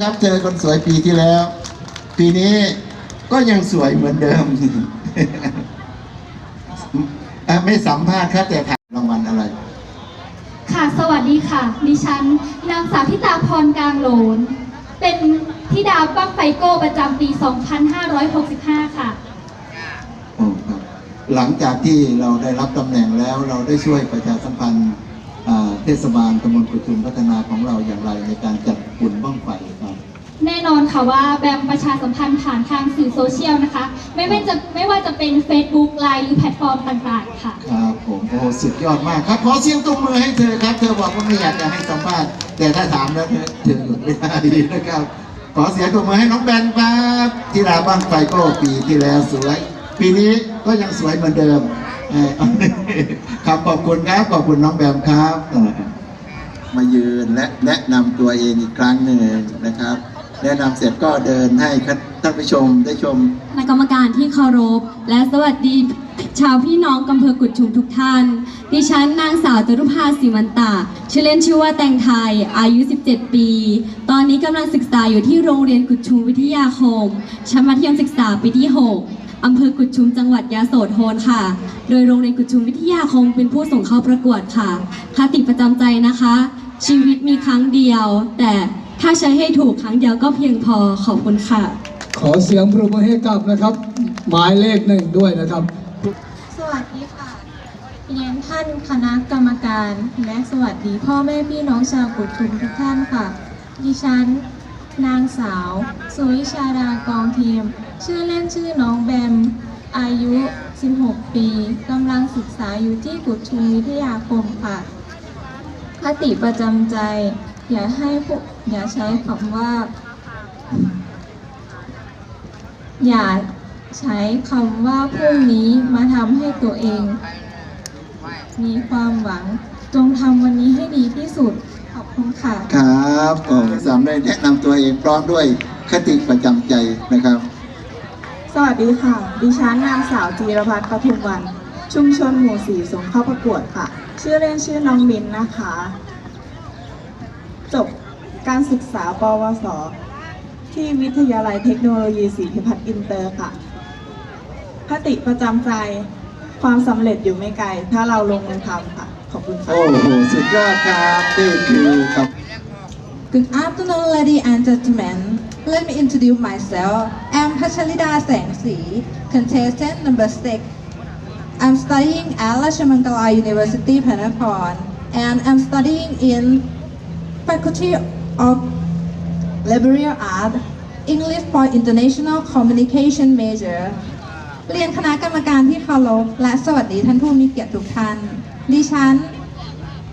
ครับเจอคนสวยปีที่แล้ว ปีนี้ก็ยังสวยเหมือนเดิมอะไม่สัมภาษณ์ครับแต่ถามรางวัลอะไร ค่ะสวัสดีค่ะ ดิฉันนางสาวทิตาพรกลางโหลน เป็นธิดาบ้างไฟโก้ประจำปี 2565 ค่ะโอ้ครับหลังจากที่เราได้รับตำแหน่งแล้วเราได้ช่วยประชาสัมพันธ์อ่าเทศบาลตำบลกุชุมพัฒนาของเราอย่างไรในการจัดบุญบ้างไฟครับ แน่นอนค่ะว่าแบมประชาสัมพันธ์ผ่านทางสื่อโซเชียลนะคะ ไม่ไม่จะไม่ว่าจะเป็น Facebook ไลน์หรือแพลตฟอร์มต่างๆ ค่ะ ครับผมโอ้สุดยอดมากครับ ขอเสียงตบมือให้เธอครับ เธอบอกว่าไม่อยากจะให้สัมภาษณ์แต่ถ้าถามแล้วเธอเธอหยุดไม่ได้นะครับ ขอเสียงตบมือให้น้องแบนครับที่ราบ้างไฟโก้ปีที่แล้วสวย ปีนี้ก็ยังสวยเหมือนเดิมเอ่อครับขอบคุณครับขอบคุณน้องแบมครับเอ่อมายืนและแนะนำตัวเองอีกครั้งหนึ่งนะครับ แนะนำเสร็จก็เดินให้ท่านผู้ชมได้ชมคณะกรรมการที่เคารพ และสวัสดีชาวพี่น้องอำเภอกุดชุมทุกท่าน ดิฉันนางสาวจรุภาสีมันตา ชื่อเล่นชื่อว่าแตงไทย อายุ 17 ปี ตอนนี้กำลังศึกษาอยู่ที่โรงเรียนกุดชุมวิทยาคม ชั้นมัธยมศึกษาปีที่ 6อำเภอกุดชุมจังหวัดยะโสธรค่ะ โดยโรงเรียนกุดชุมวิทยาคมเป็นผู้ส่งเข้าประกวดค่ะ คติประจำใจนะคะ ชีวิตมีครั้งเดียว แต่ ถ้าใช้ให้ถูกครั้งเดียวก็เพียงพอขอบคุณค่ะ ขอเสียงปรบมือให้กับนะครับ หมายเลขหนึ่งด้วยนะครับ สวัสดีค่ะเรียนท่านคณะกรรมการและสวัสดีพ่อแม่พี่น้องชาวกุดชุมทุกท่านค่ะ ดิฉัน นางสาว สุวิชาดากองเทียม ชื่อเล่นชื่อน้องแบม อายุ 16 ปีกำลังศึกษาอยู่ที่กุดชุมวิทยาคมค่ะคติประจำใจ อย่าให้ผู้อย่าใช้คำว่า อย่าใช้คำว่าพรุ่งนี้มาทำให้ตัวเอง มีความหวังจงทำวันนี้ให้ดีที่สุด ขอบคุณค่ะ ครับโอ้สามได้แนะนำตัวเองพร้อมด้วยคติประจำใจนะครับ สวัสดีค่ะ ดิฉันนางสาวจีรพัฒน์ปทุมวัน ชุมชนหมู่สี่ส่งเข้าประกวดค่ะ ชื่อเล่นชื่อน้องมินนะคะ จบ การศึกษา ปวส ที่วิทยาลัยเทคโนโลยีศรีพิพัฒน์อินเตอร์ค่ะคติประจำใจความสำเร็จอยู่ไม่ไกล ถ้าเราลงมือทำค่ะ ขอบคุณค่ะ โอ้โห สุดยอดครับนี่คือครับ Good afternoon, ladies and gentlemen. Let me introduce myself. I'm Pachalida Sengsi, contestant number six. I'm studying at Rajamangala University, Panakorn, and I'm studying in Faculty of Liberal Art, English for International Communication Major. เรียนคณะกรรมการที่เคารพและสวัสดีท่านผู้มีเกียรติทุกท่าน ดิฉัน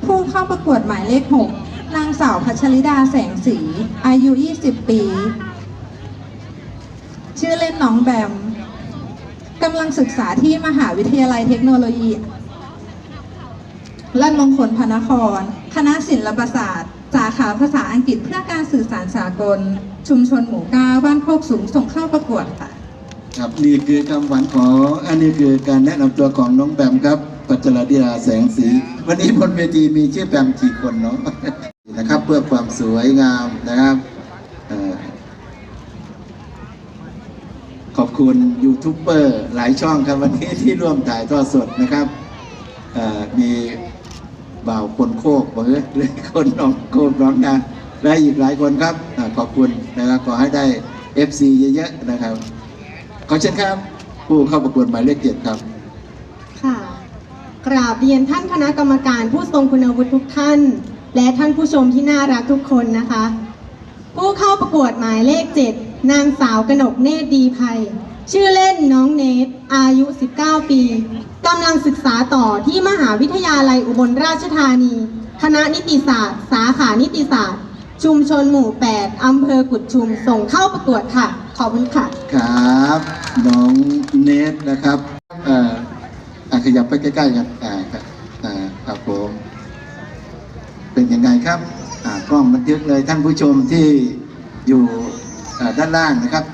ผู้เข้าประกวดหมายเลข 6 นางสาวพัชริดาแสงสี อายุ 20 ปี ชื่อเล่นน้องแบมกำลังศึกษาที่มหาวิทยาลัยเทคโนโลยีรัฐมงคลพนคร คณะศิลปศาสตร์ สาขาภาษาอังกฤษเพื่อการสื่อสารสากล ชุมชนหมู่เก้าบ้านโคกสูงส่งเข้าประกวดค่ะ ครับนี่คือคำหวานของอันนี้คือการแนะนำตัวของน้องแบมครับปัจจรดิราแสงสี วันนี้บนเวทีมีชื่อแบมกี่คนเนาะนะครับ เพื่อความสวยงามนะครับออขอบคุณยูทูบเบอร์หลายช่องครับวันนี้ที่ร่วมถ่ายทอดสดนะครับออมี บ่าวคนโคกบอกเลยเลยคนน้องโคกน้องนาและอีกหลายคนครับอขอบคุณนะครับขอให้ได้ FC เยอะๆนะครับ ขอเชิญครับ ผู้เข้าประกวดหมายเลขเจ็ดครับ ค่ะ กราบเรียนท่านคณะกรรมการผู้ทรงคุณวุฒิทุกท่าน และท่านผู้ชมที่น่ารักทุกคนนะคะ ผู้เข้าประกวดหมายเลข7นางสาวกนกเนตรดีภัย ชื่อเล่นน้องเนตอายุ 19 ปีกำลังศึกษาต่อที่มหาวิทยาลัยอุบลราชธานี คณะนิติศาสตร์ สาขานิติศาสตร์ ชุมชนหมู่ 8 อำเภอกุดชุม ส่งเข้าประกวดค่ะ ขอบคุณค่ะ ครับ น้องเนทนะครับเอ่ออะขยับไปใกล้ๆกันอ่าครับอ่าครับผมเป็นยังไงครับอ่ากล้องบันทึกเลยท่านผู้ชมที่อยู่อ่าด้านล่างนะครับ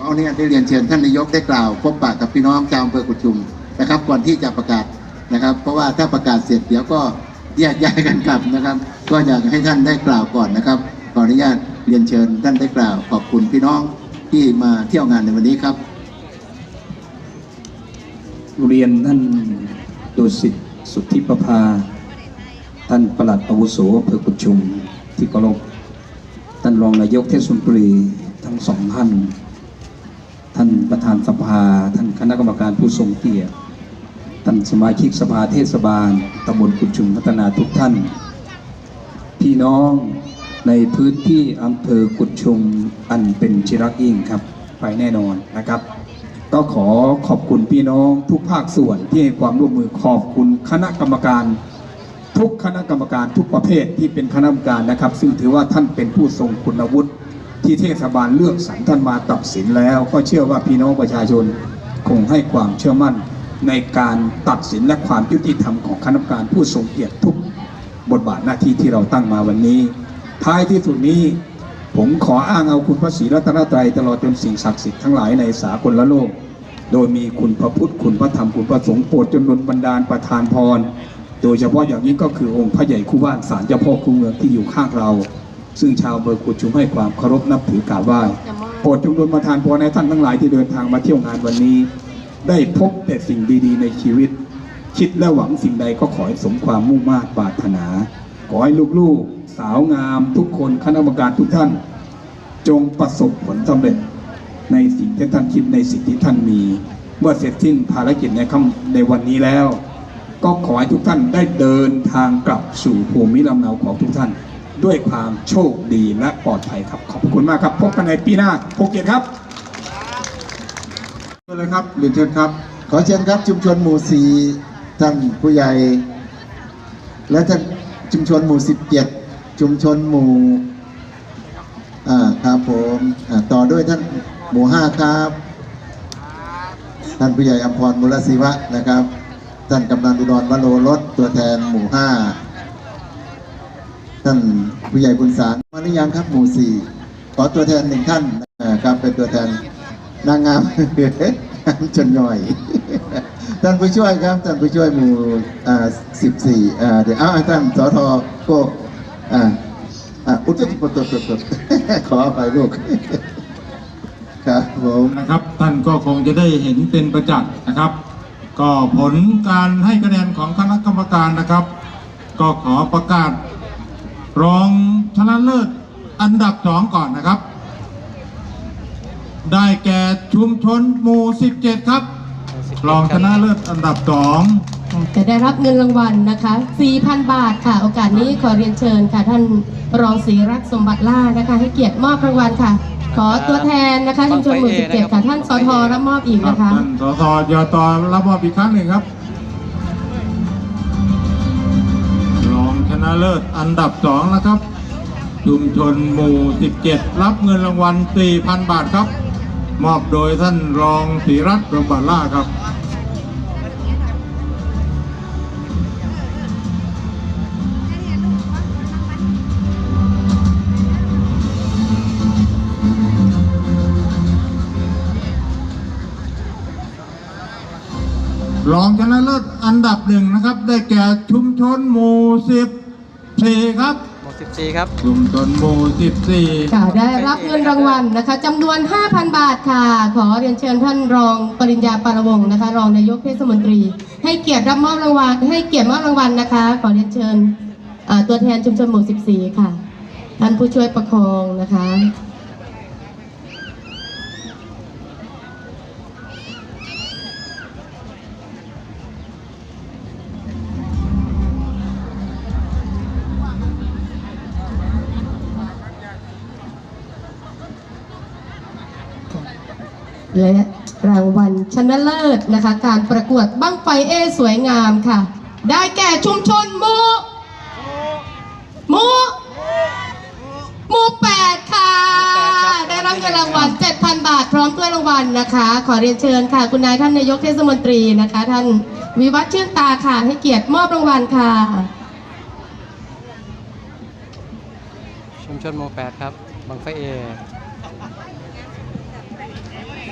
เอาเนี่ยได้เรียนเชิญท่านนายกได้กล่าวพบปะกับพี่น้องชาวอำเภอกุดชุมนะครับ ก่อนที่จะประกาศนะครับ เพราะว่าถ้าประกาศเสร็จเดี๋ยวก็แยกย้ายกันกลับนะครับ ก็อยากให้ท่านได้กล่าวก่อนนะครับขออนุญาตเรียนเชิญท่านได้กล่าว ขอบคุณพี่น้องที่มาเที่ยวงานในวันนี้ครับเรียนท่านดุสิตสุทธิประภา ท่านประหลัดอาวุโสอำเภอกุดชุมที่เคารพท่านรองนายกเทศมนตรีทั้งสองท่าน ท่านประธานสภา ท่านคณะกรรมการผู้ทรงเกียรติ ท่านสมาชิกสภาเทศบาลตำบลกุดชุมพัฒนาทุกท่าน พี่น้องในพื้นที่อำเภอกุดชุมอันเป็นชิรักยิ่งครับ ไปแน่นอนนะครับ ก็ขอขอบคุณพี่น้องทุกภาคส่วนที่ให้ความร่วมมือขอบคุณคณะกรรมการ ทุกคณะกรรมการทุกประเภทที่เป็นคณะกรรมการนะครับ ซึ่งถือว่าท่านเป็นผู้ทรงคุณวุฒิ ที่เทศบาลเลือกสรรท่านมาตัดสินแล้ว ก็เชื่อว่าพี่น้องประชาชนคงให้ความเชื่อมั่นในการตัดสินและความยุติธรรมของคณะกรรมการผู้ทรงเกียรติทุกบทบาทหน้าที่ที่เราตั้งมาวันนี้ ท้ายที่สุดนี้ ผมขออ้างเอาคุณพระศรีรัตนตรัยตลอดจนสิ่งศักดิ์สิทธิ์ทั้งหลายในสากละโลก โดยมีคุณพระพุทธคุณพระธรรมคุณพระสงฆ์โปรดจนดลบันดาลประทานพร โดยเฉพาะอย่างนี้ก็คือองค์พระใหญ่คู่บ้านศาลเจ้าพ่อคู่เมืองที่อยู่ข้างเรา ซึ่งชาวเบอร์กุดชุมให้ความเคารพนับถือกราบไหว้โปรดจงดลประทานพรให้ท่านทั้งหลายที่เดินทางมาเที่ยวงานวันนี้ ได้พบแต่สิ่งดีๆ ในชีวิต คิดและหวังสิ่งใดก็ขอให้สมความมุ่งมา่ปรารถนา ขอให้ลูกๆ สาวงาม ทุกคนคณะกรรมการทุกท่าน จงประสบผลสำเร็จ ในสิ่งที่ท่านคิดในสิ่งที่ท่านมี เมื่อเสร็จสิ้นภารกิจในค่ำในวันนี้แล้ว ก็ขอให้ทุกท่านได้เดินทางกลับสู่ภูมิลำเนาของทุกท่าน ด้วยความโชคดีและปลอดภัยครับ ขอบคุณมากครับ พบกันในปีหน้าภูเก็ตครับเลยครับเรียนเชิญครับ ขอเชิญครับชุมชนหมู่สี่ท่านผู้ใหญ่ และท่านชุมชนหมู่สิบเจ็ดชุมชนหมู่อ่าครับผมต่อด้วยท่านหมู่ห้าครับ ท่านผู้ใหญ่อภรมุลศิวะนะครับ ท่านกำนันอุดรวโรรสตัวแทนหมู่ห้า ท่านผู้ใหญ่บุญสารมาหรือยังครับหมู่สี่ขอตัวแทนหนึ่งท่านอ่าครับเป็นตัวแทนนางงามจนหน่อย ท่านผู้ช่วยครับท่านผู้ช่วยหมู่อ่าสิบสี่อ่าเดี๋ยวอ้าวท่านสทโกอ่าอ่าอุตติปตตตตขอไปลูกครับผมนะครับ ท่านก็คงจะได้เห็นเป็นประจักษ์นะครับ ก็ผลการให้คะแนนของคณะกรรมการนะครับ ก็ขอประกาศ รองชนะเลิศอันดับสองก่อนนะครับ ได้แก่ชุมชนหมู่ 17 ครับ รองชนะเลิศอันดับสองจะได้รับเงินรางวัลนะคะ 4,000 บาทค่ะ โอกาสนี้ขอเรียนเชิญค่ะ ท่านรองศรีรักษ์สมบัติล่านะคะ ให้เกียรติมอบรางวัลค่ะ ขอตัวแทนนะคะชุมชนหมู่ 17 ค่ะ ท่านสทรับมอบอีกครับนะคะท่านสสยตรับมอบอีกครั้งหนึ่งครับ นะเลิศอันดับสองนะครับ ชุมชนหมู่ 17 รับเงินรางวัล 4,000 บาทครับ มอบโดยท่านรองศรีรัตน์รบัลล่าครับรองชนะเลิศอันดับหนึ่งนะครับ ได้แก่ชุมชนหมู่สิบ สี่ครับหมด14 ครับชุมชนหมู่สิบสี่ค่ะได้รับเงินรางวัลนะคะจำนวน 5,000 บาทค่ะ ขอเรียนเชิญท่านรองปริญญาปารวงศ์นะคะ รองนายกเทศมนตรี ให้เกียรติรับมอบรางวัลให้เกียรติมอบรางวัลนะคะ ขอเรียนเชิญอ่าตัวแทนชุมชนหมู่ 14 ค่ะ ท่านผู้ช่วยประคองนะคะ และรางวัลชนะเลิศนะคะ การประกวดบั้งไฟเอสวยงามค่ะ ได้แก่ชุมชนมูมูมูแปดค่ะ ได้รับเงินรางวัล 7,000 บาท พร้อมถ้วยรางวัลนะคะ ขอเรียนเชิญค่ะ คุณนายท่านนายกเทศมนตรีนะคะ ท่านวิวัฒน์ชื่นตาค่ะ ให้เกียรติมอบรางวัลค่ะ ชุมชนหมู่8ครับบางไฟเอ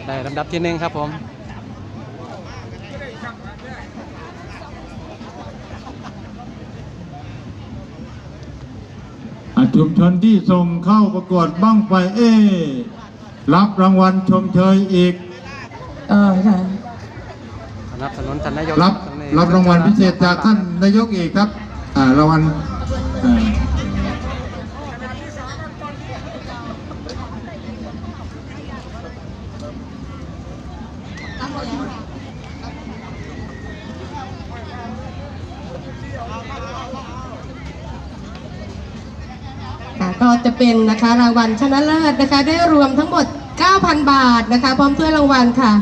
ได้ลำดับที่หนึ่งครับผมอาชุมชนที่ส่งเข้าประกวดบ้างไฟเอ รับรางวัลชมเชยอีก เออค่ะสนับสนุนท่านนายกรับตงนี้รับรางวัลพิเศษจากท่านนายกเอกครับ อ่ารางวัลอ่า จะเป็นนะคะรางวัลชนะเลิศนะคะ ได้รวมทั้งหมด 9,000 บาทนะคะ พร้อมถ้วยรางวัลค่ะ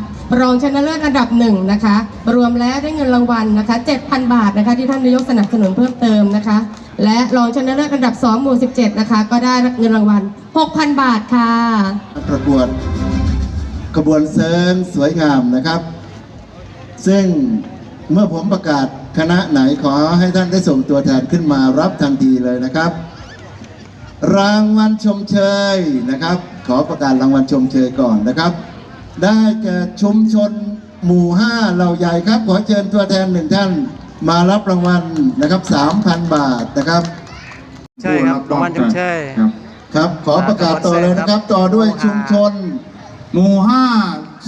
รองชนะเลิศอันดับหนึ่งนะคะ รวมแล้วได้เงินรางวัลนะคะ 7,000 บาทนะคะ ที่ท่านนายกสนับสนุนเพิ่มเติมนะคะ และรองชนะเลิศอันดับ2หมู่ 17 นะคะ ก็ได้เงินรางวัล 6,000 บาทค่ะ ประกวดขบวนเซิงสวยงามนะครับ ซึ่งเมื่อผมประกาศคณะไหนขอให้ท่านได้ส่งตัวแทนขึ้นมารับทันทีเลยนะครับ รางวัลชมเชยนะครับ ขอประกาศรางวัลชมเชยก่อนนะครับ ได้แก่ชุมชนหมู่ห้าเหล่าใหญ่ครับ ขอเชิญตัวแทนหนึ่งท่านมารับรางวัลนะครับ3,000 บาทนะครับใช่ครับรางวัลชมเชยครับครับ ขอประกาศต่อเลยนะครับ ต่อด้วยชุมชน หมู่ห้า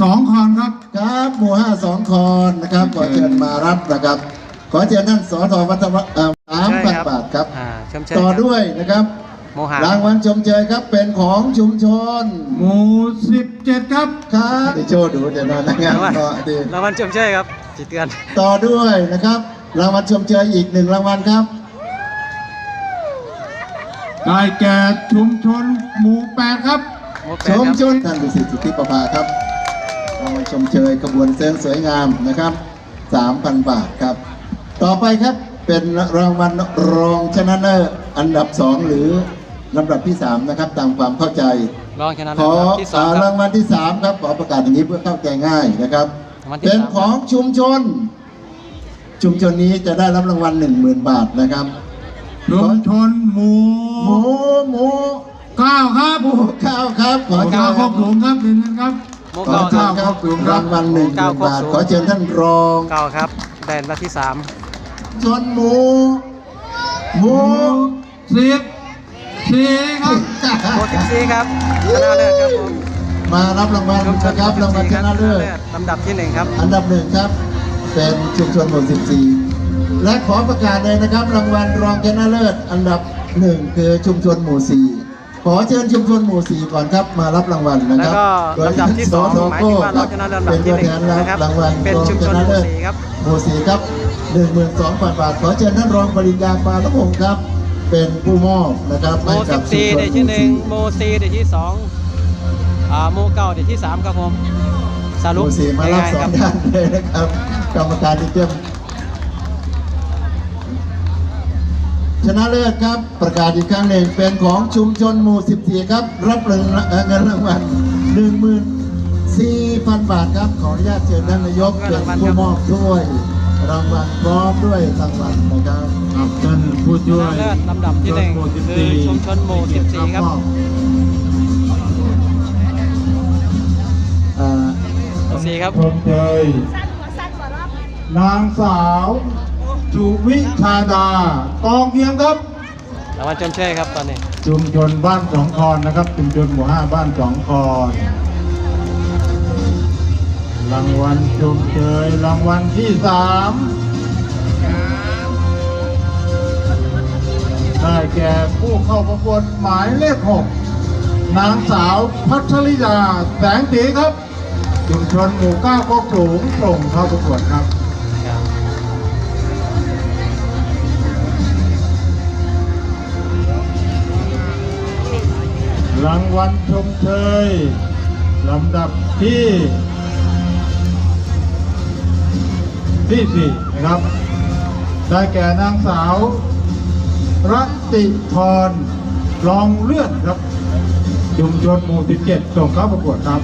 สองคอนครับครับหมู่ห้าสองคอนนะครับขอเชิญมารับนะครับ ขอเชิญท่านสอทวัฒนสามใช่พันครับบาทครับอ่าชมเชยต่อครับด้วยนะครับ โมหารางวัลชมเชยครับเป็นของชุมชน หมู่สิบเจ็ดครับ ครับเดี๋ยวโชว์ดูเดี๋ยวนอนนะงานรางวัลต่อดีรางวัลชมเชยครับจิตเตือนต่อด้วยนะครับ รางวัลชมเชยอีกหนึ่งรางวัลครับได้แก่ชุมชนหมู่แปดครับโมแปชดมครับชนท่านดุสิตสุทธิประภาครับรางวัลชมเชยขบวนเส้นสวยงามนะครับ3,000บาทครับ ต่อไปครับเป็นรางวัลรองชนะเลิศอันดับสองหรือ ลำดับที่สามนะครับ ตามความเข้าใจ รองชนะขอเลิศที่สองอ่าครัราบ งวัลที่สามครับ ขอประกาศอย่างนี้เพื่อเข้าใจง่ายนะครับ รางวัลที่เป็นสาม ของชุมชน ชุมชนนี้จะได้รับรางวัลหนึ่งหมื่นบาทนะครับชุมชนหมู่หมูหมูเก้าครับหมูข้าวครับขอเชิเก้าญครบถุงครับเรียนเชิญครับโมขอเก้าเชิคญรับครับรางวัลหนึ่งหมื่นบาท ขอเชิญท่านรอง เก้าครับแดนวัดที่สาม ชนหมู หมู สิบ สี่ครับโมสิบสี่ครับชนะเลิศครับผมมารับรางวัลชุมชนะครับรางวัลชนะเลิศลำดับที่หนึ่งครับ อันดับหนึ่งครับ เป็นชุมชนหมู่14และขอประกาศเลยนะครับ รางวัลรองชนะเลิศอันดับหนึ่งคือชุมชนหมู่สี่ขอเชิญชุมชนหมู่สี่ก่อนครับมารับรางวัลนะแล้ควรับก็โดยลำดับที่สองสหมายถึงว่าเราชนะเลิศลำดับเป็นที่ตัวหนึ่งแทนรับนะครับรางวัลเป็นรองชุมชชนนะหมู่เลิศสี่ครับหมู่สี่ครับ12,000บาทขอเชิญท่านรองปริญญาปาละพงศ์ครับ เป็นผู้มอบนะครับโมให้กัสิบบชุมสี่ชนเดี๋ยวหที่มู่หนึ่งสี่โมสี่เดี๋ยวที่สองอ่าโมเก้าเดี๋ยวที่สามครับผมสหรุปมู่สี่มารับง่ายสๆอคงรับท่านเลยนะครับกรรมการที่เตรียมชนะเลิศครับประกาศอีกครั้งหนึ่งเป็นของชุมชนหมู่ 14 ครับ รับเงินเอ่อเงินรางวัล14,000 บาทครับ ขออนุญาตเชิญท่านนายกเป็นผู้มอบด้วย รางวัลพร้อมด้วยรางวัลนะครับครับท่านผู้ช่วยชนะเลิศลำดับที่หนึ่งคือชุมชนหมู่สิบสี่ครับอ่าหมู่สี่ครับชมเชยนางสาวจุวิชาดากองเพียงครับรางวัลชมเชยครับตอนนี้ ชุมชนบ้านสองคอนนะครับ ชุมชนหมู่ห้าบ้านสองคอน รางวัลชมเชยรางวัลที่สามได้แก่ผู้เข้าประกวดหมายเลขหกนางสาวพัชริดาแสงสีครับชุมชนหมู่เก้าก็สูงส่งเข้าประกวดครับรางวัลชมเชยลำดับที่ ที่สี่นะครับ ได้แก่นางสาวรัตติพรรองเลื่อนครับ ชุมชนหมู่17ส่งเข้าประกวดครับ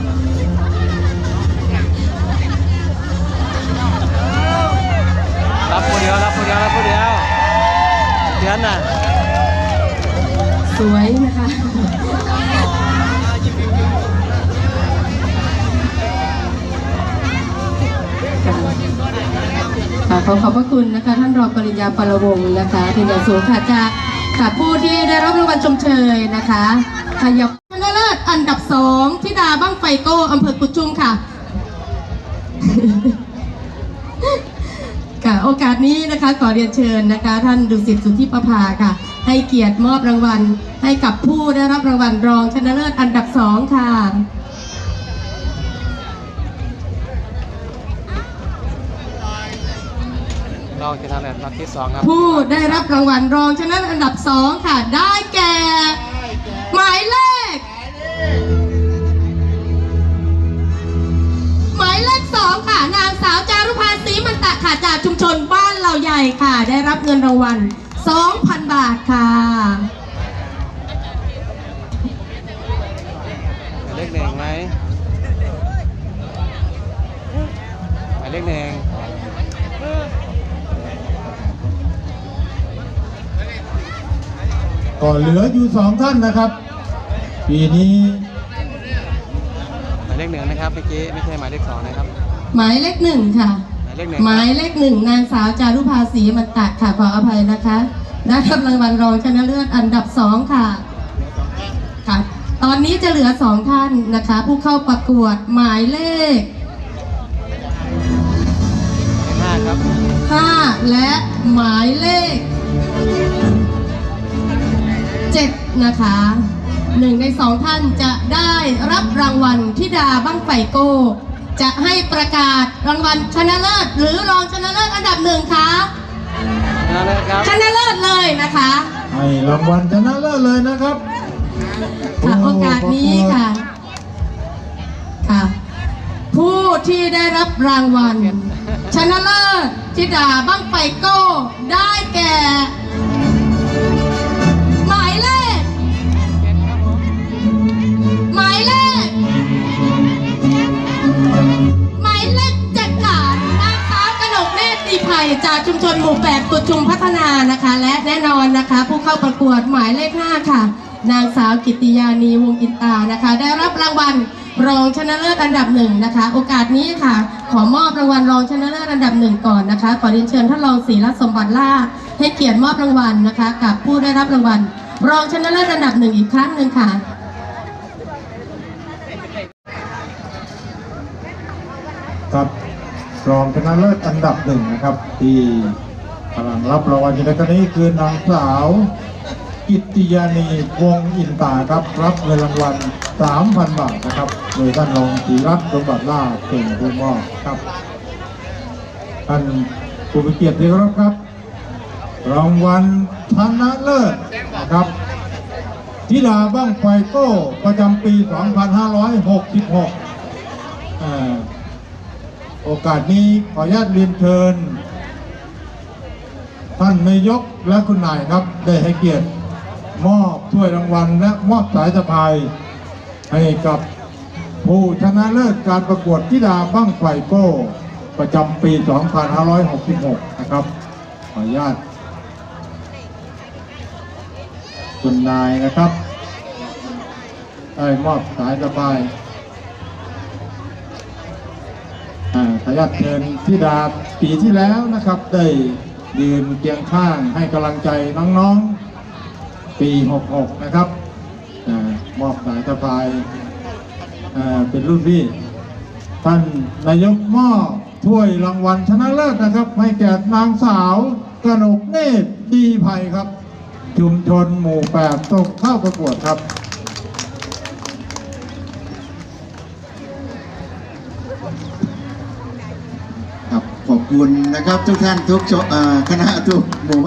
รับผู้เดียวรับผู้เดียวรับผู้เดียวเดือนน่ะ สวยนะคะ ขอขอบพระคุณนะคะท่านรองปริญญาปรวงนะคะเป็นอย่างสูงค่ะจากค่ะผู้ที่ได้รับรางวัลชมเชยนะคะขยับชนะเลิศอันดับสองธิดาบ้างไฟโก้อำเภอกุดชุมค่ะค่ะโอกาสนี้นะคะขอเรียนเชิญนะคะ ท่านดุสิตสุทธิประภาค่ะ ให้เกียรติมอบรางวัลให้กับผู้ได้รับรางวัลรองชนะเลิศอันดับสองค่ะ รองชนะเลิศรอบที่สองครับ ผู้ได้รับรางวัลรองชนะเลิศอันดับสองค่ะ ได้แก่ หมายเลข หมายเลขสองค่ะ นางสาวจารุภาศรีมันตะค่ะจากชุมชนบ้านเหล่าใหญ่ค่ะ ได้รับเงินรางวัล2,000 บาทค่ะหมายเลขหนึ่งไหมหมายเลขหนึ่ง ก็เหลืออยู่สองท่านนะครับ ปีนี้หมายเลขหนึ่งนะครับเมื่อกี้ไม่ใช่หมายเลขสองนะครับ หมายเลขหนึ่งค่ะ หมายเลขหนึ่งหมายเลขหนึ่งนางสาวจารุภาศรีมันตะค่ะขออภัยนะคะได้รับรางวัลรองชนะเลิศอันดับสองค่ะค่ะ ตอนนี้จะเหลือสองท่านนะคะ ผู้เข้าประกวดหมายเลขห้าครับห้าและหมายเลข เจ็ดนะคะหนึ่งในสองท่านจะได้รับรางวัลทิดาบ้างไฟโก้ จะให้ประกาศรางวัลชนะเลิศหรือรองชนะเลิศอันดับหนึ่งคะชนะเลิศครับชนะเลิศเลยนะคะให้รางวัลชนะเลิศเลยนะครับค่ะโอกาสนี้ค่ะค่ะ ผู้ที่ได้รับรางวัล ชนะเลิศธิดาบ้างไฟโก้ ได้แก่ จากชุมชนหมู่แปดกุดชุมพัฒนานะคะ และแน่นอนนะคะ ผู้เข้าประกวดหมายเลขห้าค่ะ นางสาวกิติยานีวงอินตานะคะ ได้รับรางวัลรองชนะเลิศอันดับหนึ่งนะคะ โอกาสนี้ค่ะ ขอมอบรางวัลรองชนะเลิศอันดับหนึ่งก่อนนะคะขอเรียนเชิญท่านรองศรีรัตน์สมบัติล่าให้เกียรติมอบรางวัลนะคะ กับผู้ได้รับรางวัลรองชนะเลิศอันดับหนึ่งอีกครั้งหนึ่งค่ะ ครับ รองชนะเลิศอันดับหนึ่งนะครับ ที่กำลังรับรางวัลอยู่ในครั้งนี้คือนางสาวกิติยานีวงอินตาครับรับเงินรางวัล 3,000 บาทนะครับ โดยท่านรองศรีรัตน์สมบัติล่าเป็นผู้มอบครับท่านผู้มีเกียรติที่เคารพครับ รางวัลชนะเลิศนะครับธิดาบ้างไฟโก้ประจำปี 2566อ่า โอกาสนี้ขออนุญาตเรียนเชิญ ท่านนายกและคุณนายครับได้ให้เกียรติมอบถ้วยรางวัลและมอบสายสะพายให้กับผู้ชนะเลิศการประกวดธิดาบ้างไฟโก้ ประจำปี 2566 นะครับ ขออนุญาต คุณนายนะครับ ได้มอบสายสะพาย อ่า ขออนุญาตเชิญธิดาปีที่แล้วนะครับ ได้ยืนเคียงข้างให้กำลังใจน้องๆ ปี 66 นะครับอมอบสายสะพายอ่เป็นรุ่นพี่ ท่านนายกมอบถ้วยรางวัลชนะเลิศนะครับ ให้แก่นางสาวกนกเนตรดีภัยครับ ชุมชนหมู่แปดตกเข้าประกวดครับ ขอบคุณนะครับทุกท่านทุกช่อคณะทุกหมู่